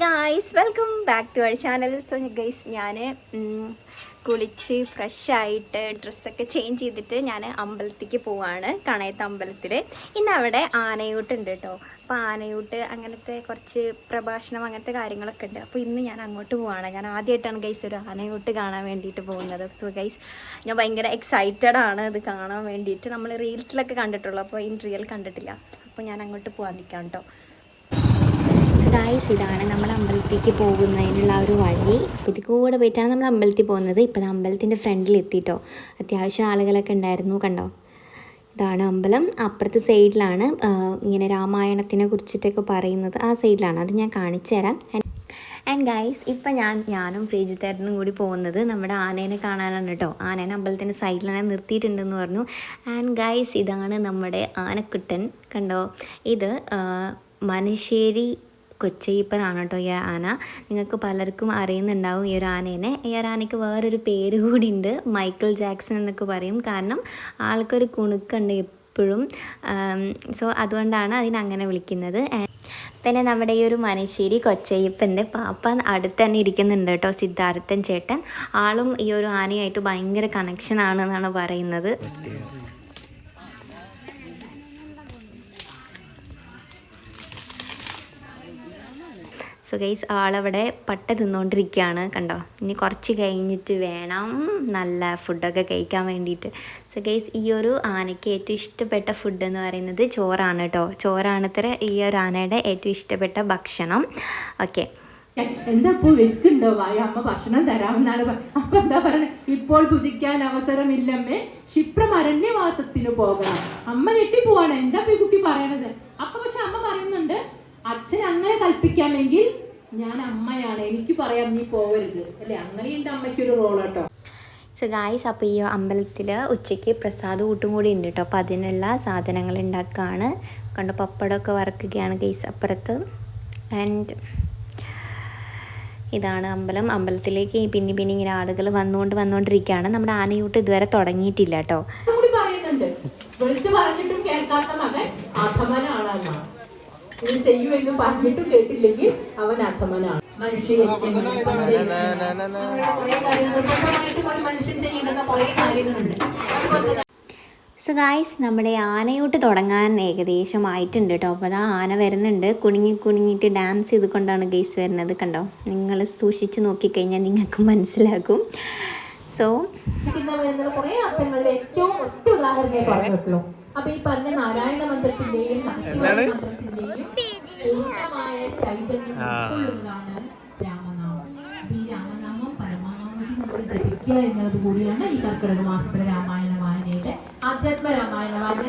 Guys welcome back to our channel so guys ഞാൻ കുളിച്ച് ഫ്രഷായിട്ട് ഡ്രസ്സൊക്കെ ചേഞ്ച് ചെയ്തിട്ട് ഞാൻ അമ്പലത്തേക്ക് പോവാണ് കണയത്ത് അമ്പലത്തിൽ ഇന്ന് അവിടെ ആനയൂട്ടുണ്ട് കേട്ടോ അപ്പോൾ ആനയൂട്ട് അങ്ങനത്തെ കുറച്ച് പ്രഭാഷണം അങ്ങനത്തെ കാര്യങ്ങളൊക്കെ ഉണ്ട്. അപ്പോൾ ഇന്ന് ഞാൻ അങ്ങോട്ട് പോവാണ്. ഞാൻ ആദ്യമായിട്ടാണ് ഗൈസ് ഒരു ആനയൂട്ട് കാണാൻ വേണ്ടിയിട്ട് പോകുന്നത്. സോ ഗൈസ് ഞാൻ ഭയങ്കര എക്സൈറ്റഡ് ആണ് ഇത് കാണാൻ വേണ്ടിയിട്ട്. നമ്മൾ റീൽസിലൊക്കെ കണ്ടിട്ടുള്ളൂ അപ്പോൾ ഇൻ റിയൽ കണ്ടിട്ടില്ല. അപ്പോൾ ഞാൻ അങ്ങോട്ട് പോകാൻ നിൽക്കാം കേട്ടോ ഗായ്സ് ഇതാണ് നമ്മൾ അമ്പലത്തിലേക്ക് പോകുന്നതിനുള്ള ഒരു വഴി. ഇത് കൂടെ പോയിട്ടാണ് നമ്മൾ അമ്പലത്തിൽ പോകുന്നത്. ഇപ്പോൾ അമ്പലത്തിന്റെ ഫ്രണ്ടിൽ എത്തിയിട്ടോ അത്യാവശ്യം ആളുകളൊക്കെ ഉണ്ടായിരുന്നു കണ്ടോ? ഇതാണ് അമ്പലം. അപ്പുറത്തെ സൈഡിലാണ് ഇങ്ങനെ രാമായണത്തിനെ കുറിച്ചിട്ടൊക്കെ പറയുന്നത് ആ സൈഡിലാണ് അത് ഞാൻ കാണിച്ചു തരാം. ആൻഡ് ഗൈസ് ഇപ്പം ഞാൻ ഞാനും പ്രീജിത്തേട്ടനും കൂടി പോകുന്നത് നമ്മുടെ ആനേനെ കാണാനാണ് കേട്ടോ ആനേനെ അമ്പലത്തിന്റെ സൈഡിലാണ് നിർത്തിയിട്ടുണ്ടെന്ന് പറഞ്ഞു. ആൻഡ് ഗൈസ് ഇതാണ് നമ്മുടെ ആനക്കുട്ടൻ കണ്ടോ? ഇത് മനശ്ശേരി കൊച്ചയ്യപ്പനാണ് കേട്ടോ ഈ ആന. നിങ്ങൾക്ക് പലർക്കും അറിയുന്നുണ്ടാവും ഈ ഒരു ആനേനെ. ഈ ഒരു ആനയ്ക്ക് വേറൊരു പേര് കൂടി ഉണ്ട് മൈക്കിൾ ജാക്സൺ എന്നൊക്കെ പറയും. കാരണം ആൾക്കൊരു കുണുക്കുണ്ട് എപ്പോഴും. സോ അതുകൊണ്ടാണ് അതിനങ്ങനെ വിളിക്കുന്നത്. പിന്നെ നമ്മുടെ ഈ ഒരു മനശ്ശേരി കൊച്ചയ്യപ്പന്റെ പാപ്പ അടുത്ത് തന്നെ ഇരിക്കുന്നുണ്ട് കേട്ടോ സിദ്ധാർത്ഥൻ ചേട്ടൻ. ആളും ഈ ഒരു ആനയായിട്ട് ഭയങ്കര കണക്ഷൻ ആണെന്നാണ് പറയുന്നത്. സോ ഗൈസ് ആളവിടെ പട്ട തിന്നുകൊണ്ടിരിക്കുകയാണ് കണ്ടോ? ഇനി കുറച്ച് കഴിഞ്ഞിട്ട് വേണം നല്ല ഫുഡൊക്കെ കഴിക്കാൻ വേണ്ടിയിട്ട്. സോ ഗൈസ് ഈ ഒരു ആനയ്ക്ക് ഏറ്റവും ഇഷ്ടപ്പെട്ട ഫുഡ് എന്ന് പറയുന്നത് ചോറാണ് കേട്ടോ ചോറാണത്ര ഈ ഒരു ആനയുടെ ഏറ്റവും ഇഷ്ടപ്പെട്ട ഭക്ഷണം. ഓക്കെ എന്താ ഇപ്പൊ വിശക്കുണ്ടോ വായ അമ്മ ഭക്ഷണം തരാമെന്നാണ് അപ്പൊ എന്താ പറയുന്നത് ഇപ്പോൾ ഭുജിക്കാൻ അവസരമില്ലമ്മേ. ക്ഷിപ്രം അരണ്യവാസത്തിന് പോകണം. അമ്മ ഞെട്ടിപ്പോവാണ്. എന്താ ഈ കുട്ടി പറയണത്? അപ്പൊ പക്ഷെ അമ്മ പറയുന്നുണ്ട് അച്ഛൻ അങ്ങനെ കൽപ്പിക്കാമെങ്കിൽ ഞാൻ അമ്മയാണ്. എനിക്ക് പറയാം നീ പോവരുത്. അല്ലെ? അങ്ങനെയുണ്ട് അമ്മയ്ക്കൊരു റോൾ കേട്ടോ സോ ഗായ്സ് അപ്പോൾ ഈ അമ്പലത്തിൽ ഉച്ചയ്ക്ക് പ്രസാദ കൂട്ടും കൂടി ഉണ്ട് കേട്ടോ അപ്പോൾ അതിനുള്ള സാധനങ്ങൾ ഉണ്ടാക്കുകയാണ് കണ്ടോ പപ്പടമൊക്കെ വറക്കുകയാണ് ഗൈസ് അപ്പുറത്ത്. ആൻഡ് ഇതാണ് അമ്പലം. അമ്പലത്തിലേക്ക് പിന്നെ പിന്നെ ഇങ്ങനെ ആളുകൾ വന്നുകൊണ്ട് വന്നുകൊണ്ടിരിക്കുകയാണ്. നമ്മുടെ ആനയൂട്ട് ഇതുവരെ തുടങ്ങിയിട്ടില്ല കേട്ടോ വിളിച്ചു പറഞ്ഞിട്ടും കേൾക്കാത്ത മകൻ ഇത് ചെയ്യൂ എന്ന് പറഞ്ഞിട്ടും കേട്ടില്ലെങ്കിൽ അവൻ അധമനാണ് സോ ഗായ്സ് നമ്മുടെ ആനയോട്ട് തുടങ്ങാൻ ഏകദേശം ആയിട്ടുണ്ട് കേട്ടോ അപ്പോൾ അതാ ആന വരുന്നുണ്ട് കുണുങ്ങി കുണുങ്ങിയിട്ട് ഡാൻസ് ചെയ്തുകൊണ്ടാണ് ഗെയ്സ് വരുന്നത് കണ്ടോ നിങ്ങൾ സൂക്ഷിച്ച് നോക്കിക്കഴിഞ്ഞാൽ നിങ്ങൾക്ക് മനസ്സിലാകും സോ കുറെ ഏറ്റവും ഒറ്റ ഉദാഹരണം അപ്പൊ ഈ പറഞ്ഞ നാരായണ മന്ത്രത്തിന്റെയും ശിവ മന്ത്രത്തിന്റെയും പൂർണമായ ചൈതന്യം ഉൾക്കൊള്ളുന്നതാണ് രാമനാമം. ഈ രാമനാമം പരമാവധി നമ്മൾ ജപിക്കുക എന്നത് കൂടിയാണ് ഈ കർക്കിടക മാസത്തിലെ രാമായണ. ആധ്യാത്മ രാമായണ വായന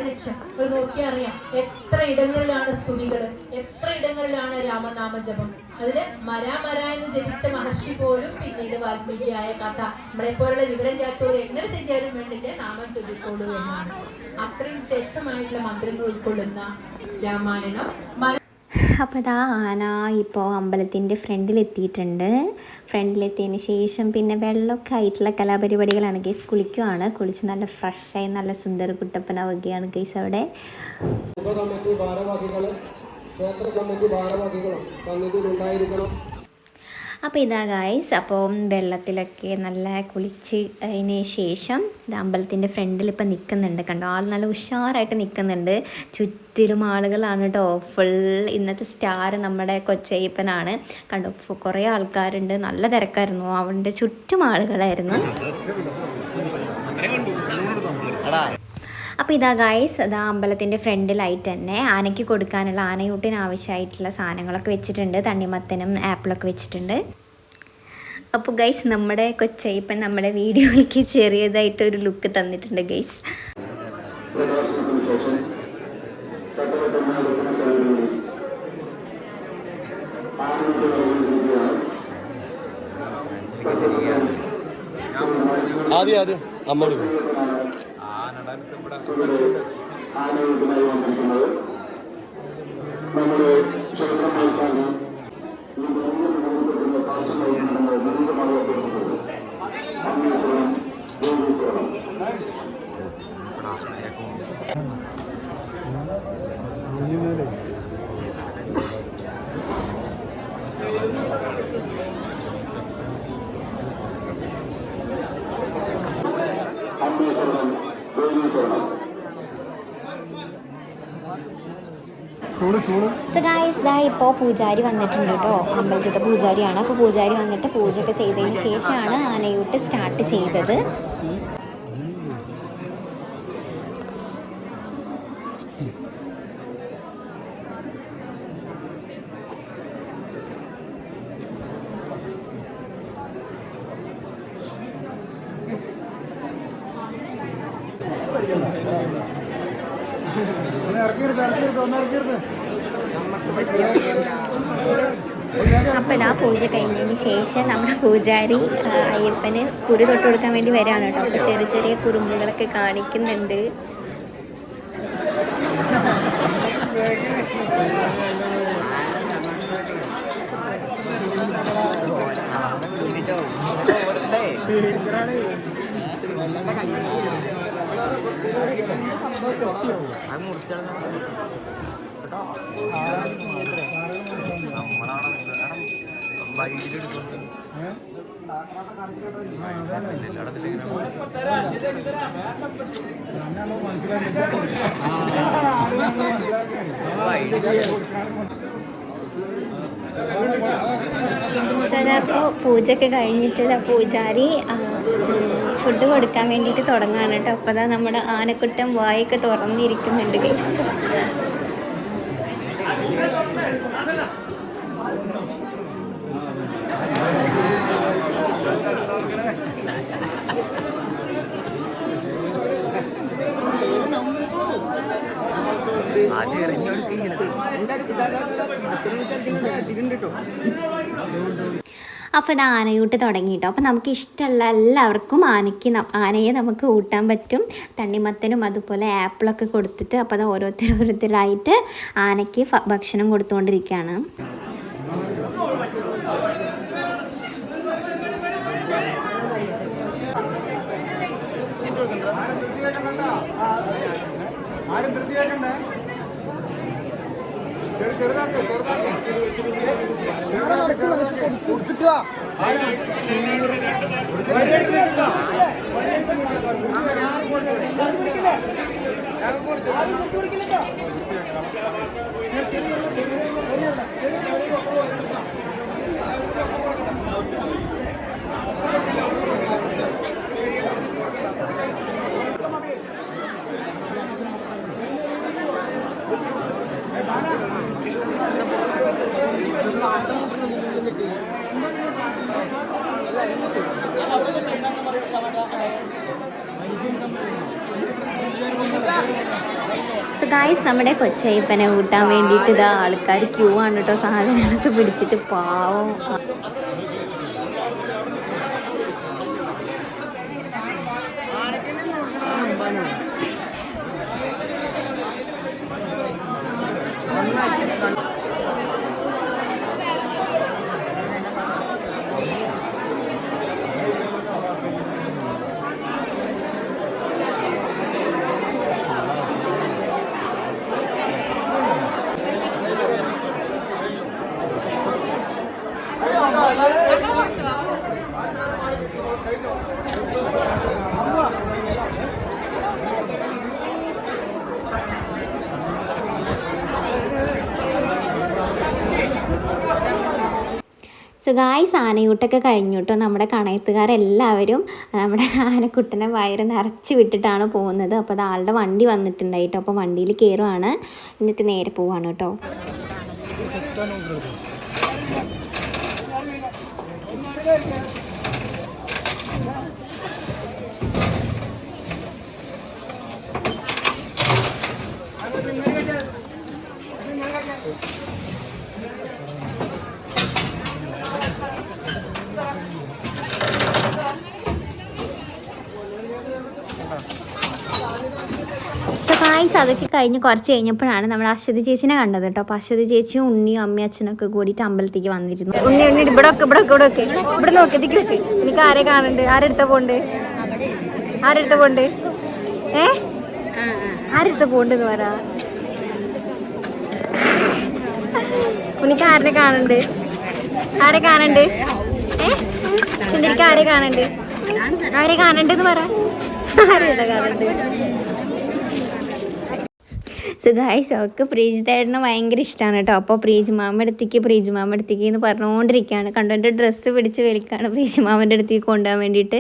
ഒരു നോക്കിയറിയാം എത്ര ഇടങ്ങളിലാണ് സ്തുതികൾ എത്ര ഇടങ്ങളിലാണ് രാമനാമ ജപം അതിൽ മര മര എന്ന് ജപിച്ച മഹർഷി പോലും പിന്നീട് വാൽമീകിയായ കഥ. നമ്മളെ പോലുള്ള വിവരം ചാത്തവർ എങ്ങനെ ചെയ്യാനും വേണ്ടില്ല നാമം ചൊല്ലിക്കോളൂ എന്നാണ്. അത്രയും ശ്രേഷ്ഠമായിട്ടുള്ള മന്ത്രങ്ങൾ ഉൾക്കൊള്ളുന്ന രാമായണം. അപ്പോൾ ഇതാ ആന ഇപ്പോൾ അമ്പലത്തിന്റെ ഫ്രണ്ടിലെത്തിയിട്ടുണ്ട്. ഫ്രണ്ടിലെത്തിയതിന് ശേഷം പിന്നെ വെള്ളമൊക്കെ ആയിട്ടുള്ള കലാപരിപാടികളാണ് ഗൈസ് കുളിക്കുവാണ്. കുളിച്ച് നല്ല ഫ്രഷായി നല്ല സുന്ദര കുട്ടപ്പനാവുകയാണ് ഗൈസ് അവിടെ. ക്ഷേത്ര കമ്മിറ്റി ഭാരവാഹികളും സന്നിധിയിൽ ഉണ്ടായിരിക്കണം അപ്പോൾ ഇതാ ഗായ്സ് അപ്പോൾ വെള്ളത്തിലൊക്കെ നല്ല കുളിച്ച് അതിന് ശേഷം അമ്പലത്തിന്റെ ഫ്രണ്ടിൽ ഇപ്പം നിൽക്കുന്നുണ്ട് കണ്ടോ ആൾ നല്ല ഉഷാറായിട്ട് നിൽക്കുന്നുണ്ട് ചുറ്റിലും ആളുകളാണ് കേട്ടോ ഫുൾ ഇന്നത്തെ സ്റ്റാർ നമ്മുടെ കൊച്ചയ്യപ്പനാണ് കണ്ടോ കുറേ ആൾക്കാരുണ്ട് നല്ല തിരക്കായിരുന്നു അവന്റെ ചുറ്റും ആളുകളായിരുന്നു അപ്പോൾ ഇതാ ഗായ്സ് അതാ അമ്പലത്തിന്റെ ഫ്രണ്ടിലായിട്ട് തന്നെ. ആനയ്ക്ക് കൊടുക്കാനുള്ള ആനയൂട്ടിന് ആവശ്യമായിട്ടുള്ള സാധനങ്ങളൊക്കെ വെച്ചിട്ടുണ്ട്. തണ്ണിമത്തനും ആപ്പിളൊക്കെ വെച്ചിട്ടുണ്ട്. അപ്പോൾ ഗൈസ് നമ്മുടെ കൊച്ചയ്യപ്പൻ നമ്മുടെ വീഡിയോയിലേക്ക് ചെറിയതായിട്ട് ഒരു ലുക്ക് തന്നിട്ടുണ്ട് ഗൈസ് ആദ്യം ആദ്യം ഇവിടെ ആനയുമായി വന്നിരിക്കുന്നത് നമ്മുടെ ക്ഷേത്ര മത്സരം ഈ ഭൂമിയിൽ നിർമ്മിക്കുന്ന പാർശ്വമായി നമ്മൾ ദുരിതമായി അഭ്യർത്ഥിക്കുന്നത് അന്വേഷണം യോഗീശ്വരം അന്വേഷണം സോ ദാ ഇപ്പോൾ പൂജാരി വന്നിട്ടുണ്ട് കേട്ടോ. അമ്പലത്തിലത്തെ പൂജാരിയാണ്. അപ്പോൾ പൂജാരി വന്നിട്ട് പൂജയൊക്കെ ചെയ്തതിന് ശേഷമാണ് ആനയൂട്ട് സ്റ്റാർട്ട് ചെയ്തത്. അപ്പോൾ ആ പൂജ കഴിഞ്ഞതിന് ശേഷം നമ്മുടെ പൂജാരി അയ്യപ്പന് കുരു തൊട്ട് കൊടുക്കാൻ വേണ്ടി വരാണ് കേട്ടോ. അപ്പോൾ ചെറിയ ചെറിയ കുറുമ്പുകളൊക്കെ കാണിക്കുന്നുണ്ട്. അപ്പോൾ പൂജയൊക്കെ കഴിഞ്ഞിട്ട് ദാ പൂജാരി ആ, ഉം, ഫുഡ് കൊടുക്കാൻ വേണ്ടിയിട്ട് തുടങ്ങാണ് കേട്ടോ. അപ്പോൾ അതാ നമ്മുടെ ആനക്കുറ്റം വായൊക്കെ തുറന്നിരിക്കുന്നുണ്ട് ഗൈസ് അപ്പോൾ ഇത് ആനയൂട്ട് തുടങ്ങിയിട്ടോ. അപ്പോൾ നമുക്ക് ഇഷ്ടമുള്ള എല്ലാവർക്കും ആനയ്ക്ക് ആനയെ നമുക്ക് ഊട്ടാൻ പറ്റും. തണ്ണിമത്തനും അതുപോലെ ആപ്പിളൊക്കെ കൊടുത്തിട്ട് അപ്പോൾ അത് ഓരോരുത്തർ ഓരോരുത്തരായിട്ട് ആനയ്ക്ക് ഭക്ഷണം കൊടുത്തുകൊണ്ടിരിക്കുകയാണ് ചെറുതാക്കും ചെറു- ചെറുതാക്ക് ചെറുതാക്ക്. കൊടുത്തിട്ട് വാ വരിയായിട്ട് ഗായ്സ് നമ്മുടെ കൊച്ചയ്യപ്പനെ കൂട്ടാൻ വേണ്ടിയിട്ട് ഇതാ ആൾക്കാർ ക്യൂ ആണ് കേട്ടോ സാധനങ്ങളൊക്കെ പിടിച്ചിട്ട് പാവം. സോ ഗായ്സ് ആനയൂട്ടൊക്കെ കഴിഞ്ഞു കേട്ടോ നമ്മുടെ കണയത്തുകാരെല്ലാവരും നമ്മുടെ ആനക്കുട്ടനെ വയറ് നിറച്ച് വിട്ടിട്ടാണ് പോകുന്നത്. അപ്പോൾ അത് ആളുടെ വണ്ടി വന്നിട്ടുണ്ടായിട്ടോ അപ്പോൾ വണ്ടിയിൽ കയറുവാണ് എന്നിട്ട് നേരെ പോവാണ് കേട്ടോ സോ ഗായ്സ് അതൊക്കെ കഴിഞ്ഞ് കുറച്ച് കഴിഞ്ഞപ്പോഴാണ് നമ്മൾ അശ്വതി ചേച്ചിനെ കണ്ടത് കേട്ടോ. അപ്പോൾ അശ്വതി ചേച്ചിയും ഉണ്ണിയും അമ്മയും അച്ഛനൊക്കെ കൂടിയിട്ട് അമ്പലത്തേക്ക് വന്നിരുന്നു. ഉണ്ണി ഉണ്ണി ഇവിടെ ഒക്കെ ഇവിടെ ഒക്കെ ഇവിടെ ഒക്കെ. ഇവിടെ നോക്കി ഇതിക്ക് നോക്ക്. എനിക്ക് ആരെ കാണണ്ട്? ആരെടുത്ത പോണ്ട്? ആരെടുത്ത പോണ്ട്? ഏ? ആരെടുത്ത പോണ്ടെന്ന് പറ. ഉണ്ണിക്ക് ആരെ കാണണ്ട്? ആരെ കാണണ്ട്? ഏ? സുന്ദരിക്ക് ആരെ കാണണ്ട്? ആരെ കാണണ്ടെന്ന് പറ. ആരെ കാണുന്നത് സോ ഗായ്സ് അവൾക്ക് പ്രീജിതേട്ടനെ ഭയങ്കര ഇഷ്ടമാണ് കേട്ടോ. അപ്പോൾ പ്രീജ് മാമ അടുത്തേക്ക് പ്രീജ് മാമ അടുത്തേക്ക് എന്ന് പറഞ്ഞുകൊണ്ടിരിക്കുകയാണ് കണ്ടു എന്റെ ഡ്രസ്സ് പിടിച്ച് വലിക്കാണ് പ്രീജ് മാമന്റെ അടുത്തേക്ക് കൊണ്ടുപോകാൻ വേണ്ടിയിട്ട്.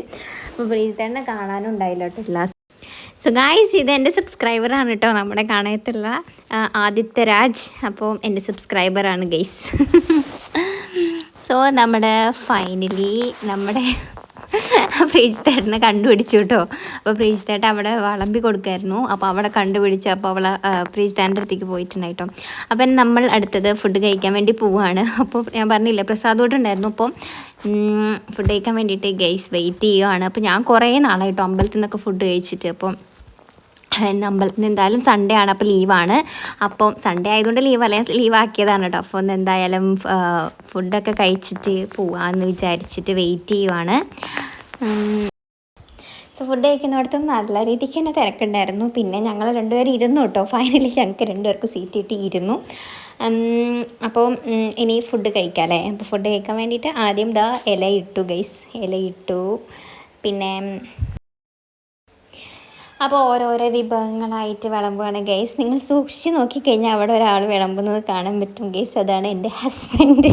അപ്പോൾ പ്രീജിതേട്ടനെ കാണാനും ഉണ്ടായില്ല കേട്ടോ എല്ലാ സോ. ഗായ്സ് ഇത് എന്റെ സബ്സ്ക്രൈബറാണ് കേട്ടോ. നമ്മുടെ കാണയത്തുള്ള ആദിത്യ രാജ്. അപ്പോൾ എന്റെ സബ്സ്ക്രൈബറാണ് ഗൈസ് സോ നമ്മുടെ ഫൈനലി നമ്മുടെ പ്രീജിത്തേട്ടനെ കണ്ടുപിടിച്ചു കേട്ടോ. അപ്പോൾ പ്രീജിത്തേട്ട അവിടെ വളമ്പി കൊടുക്കായിരുന്നു. അപ്പോൾ അവിടെ കണ്ടുപിടിച്ച് അപ്പോൾ അവളെ പ്രീജിത്തേന്റെ അടുത്തേക്ക് പോയിട്ടുണ്ടായി കേട്ടോ. അപ്പം നമ്മൾ അടുത്തത് ഫുഡ് കഴിക്കാൻ വേണ്ടി പോവുകയാണ് അപ്പോൾ ഞാൻ പറഞ്ഞില്ലേ പ്രസാദോട്ടുണ്ടായിരുന്നു അപ്പോൾ ഫുഡ് കഴിക്കാൻ വേണ്ടിയിട്ട് ഗൈസ് വെയിറ്റ് ചെയ്യുകയാണ് അപ്പോൾ ഞാൻ കുറേ നാളായിട്ടോ അമ്പലത്തിൽ നിന്നൊക്കെ ഫുഡ് കഴിച്ചിട്ട്. അപ്പം ഇന്ന് അമ്പലത്തിൽ എന്തായാലും സൺഡേ ആണ് അപ്പോൾ ലീവാണ് അപ്പം സൺഡേ ആയതുകൊണ്ട് ലീവ് അല്ല? ലീവാക്കിയതാണ് കേട്ടോ അപ്പോൾ ഒന്ന് എന്തായാലും ഫുഡൊക്കെ കഴിച്ചിട്ട് പോവാമെന്ന് വിചാരിച്ചിട്ട് വെയിറ്റ് ചെയ്യുവാണ്. സോ ഫുഡ് കഴിക്കുന്നിടത്തും നല്ല രീതിക്ക് തന്നെ തിരക്കുണ്ടായിരുന്നു. പിന്നെ ഞങ്ങൾ രണ്ടുപേരും ഇരുന്നു കേട്ടോ ഫൈനലി ഞങ്ങൾക്ക് രണ്ടുപേർക്ക് സീറ്റ് കിട്ടി ഇരുന്നു. അപ്പോൾ ഇനി ഫുഡ് കഴിക്കാം അല്ലേ? അപ്പോൾ ഫുഡ് കഴിക്കാൻ വേണ്ടിയിട്ട് ആദ്യം ദാ ഇല ഇട്ടു ഗൈസ് ഇല ഇട്ടു. പിന്നെ അപ്പോൾ ഓരോരോ വിഭവങ്ങളായിട്ട് വിളമ്പുകയാണ്. ഗൈസ് നിങ്ങൾ സൂക്ഷിച്ച് നോക്കിക്കഴിഞ്ഞാൽ അവിടെ ഒരാൾ വിളമ്പുന്നത് കാണാൻ പറ്റും. ഗൈസ് അതാണ് എന്റെ ഹസ്ബൻഡ്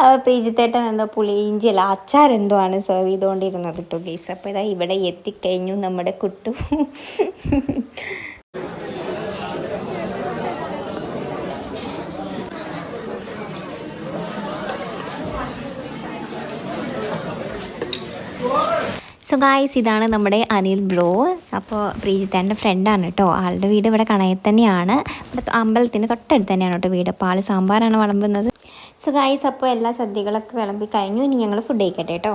അപ്പോൾ പ്രീജിത്തേട്ടൻ എന്തോ പുളിയിഞ്ചി അല്ല അച്ചാർ എന്തോ ആണ് സെർവ് ചെയ്തുകൊണ്ടിരുന്നത് കേട്ടോ ഗൈസ് അപ്പോൾ ഇതാ ഇവിടെ എത്തിക്കഴിഞ്ഞു നമ്മുടെ കുട്ടു. സോ ഗായ്സ് ഇതാണ് നമ്മുടെ അനിൽ ബ്രോ. അപ്പോൾ പ്രീജിത്താന്റെ ഫ്രണ്ടാണ് കേട്ടോ. ആളുടെ വീട് ഇവിടെ കണയിൽ തന്നെയാണ്. ഇവിടെ അമ്പലത്തിന് തൊട്ടടുത്ത് തന്നെയാണ് കേട്ടോ വീട്. അപ്പോൾ ആൾ സാമ്പാറാണ് വിളമ്പുന്നത്. സോ ഗായ്സ് അപ്പോൾ എല്ലാ സദ്യകളൊക്കെ വിളമ്പി കഴിഞ്ഞു. ഇനി ഞങ്ങൾ ഫുഡ് കഴിക്കട്ടെ കേട്ടോ.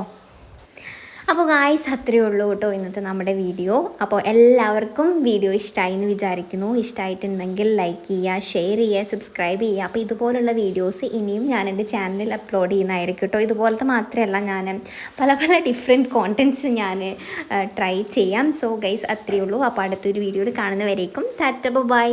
അപ്പോൾ ഗായ്സ് അത്രയേ ഉള്ളൂ കേട്ടോ ഇന്നത്തെ നമ്മുടെ വീഡിയോ അപ്പോൾ എല്ലാവർക്കും വീഡിയോ ഇഷ്ടമായി എന്ന് വിചാരിക്കുന്നു. ഇഷ്ടമായിട്ടുണ്ടെങ്കിൽ ലൈക്ക് ചെയ്യുക ഷെയർ ചെയ്യുക സബ്സ്ക്രൈബ് ചെയ്യുക. അപ്പോൾ ഇതുപോലുള്ള വീഡിയോസ് ഇനിയും ഞാൻ എന്റെ ചാനലിൽ അപ്ലോഡ് ചെയ്യുന്നതായിരിക്കും കേട്ടോ. ഇതുപോലത്തെ മാത്രമല്ല ഞാൻ പല പല ഡിഫറെന്റ് കോണ്ടന്റ്സ് ഞാൻ ട്രൈ ചെയ്യാം. സോ ഗൈസ് അത്രയേ ഉള്ളൂ. അപ്പോൾ അടുത്തൊരു വീഡിയോയിൽ കാണുന്നവരേക്കും. ടാറ്റ ബൈ